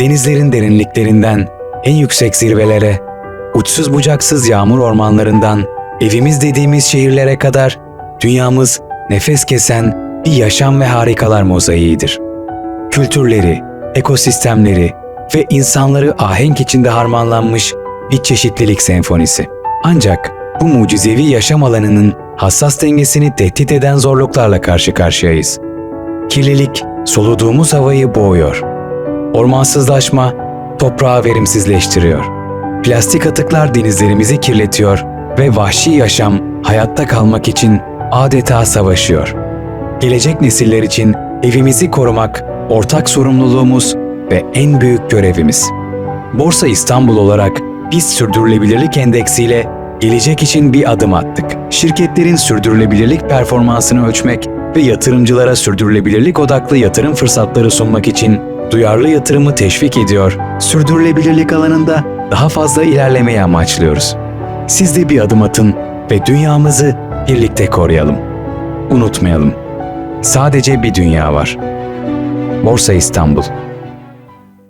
denizlerin derinliklerinden en yüksek zirvelere, uçsuz bucaksız yağmur ormanlarından evimiz dediğimiz şehirlere kadar dünyamız nefes kesen bir yaşam ve harikalar mozaiğidir. Kültürleri, ekosistemleri ve insanları ahenk içinde harmanlanmış bir çeşitlilik senfonisi. Ancak bu mucizevi yaşam alanının hassas dengesini tehdit eden zorluklarla karşı karşıyayız. Kirlilik soluduğumuz havayı boğuyor. Ormansızlaşma toprağı verimsizleştiriyor. Plastik atıklar denizlerimizi kirletiyor ve vahşi yaşam hayatta kalmak için adeta savaşıyor. Gelecek nesiller için evimizi korumak ortak sorumluluğumuz ve en büyük görevimiz. Borsa İstanbul olarak biz sürdürülebilirlik endeksiyle gelecek için bir adım attık. Şirketlerin sürdürülebilirlik performansını ölçmek ve yatırımcılara sürdürülebilirlik odaklı yatırım fırsatları sunmak için duyarlı yatırımı teşvik ediyor. Sürdürülebilirlik alanında daha fazla ilerlemeyi amaçlıyoruz. Siz de bir adım atın ve dünyamızı birlikte koruyalım. Unutmayalım. Sadece bir dünya var. Borsa İstanbul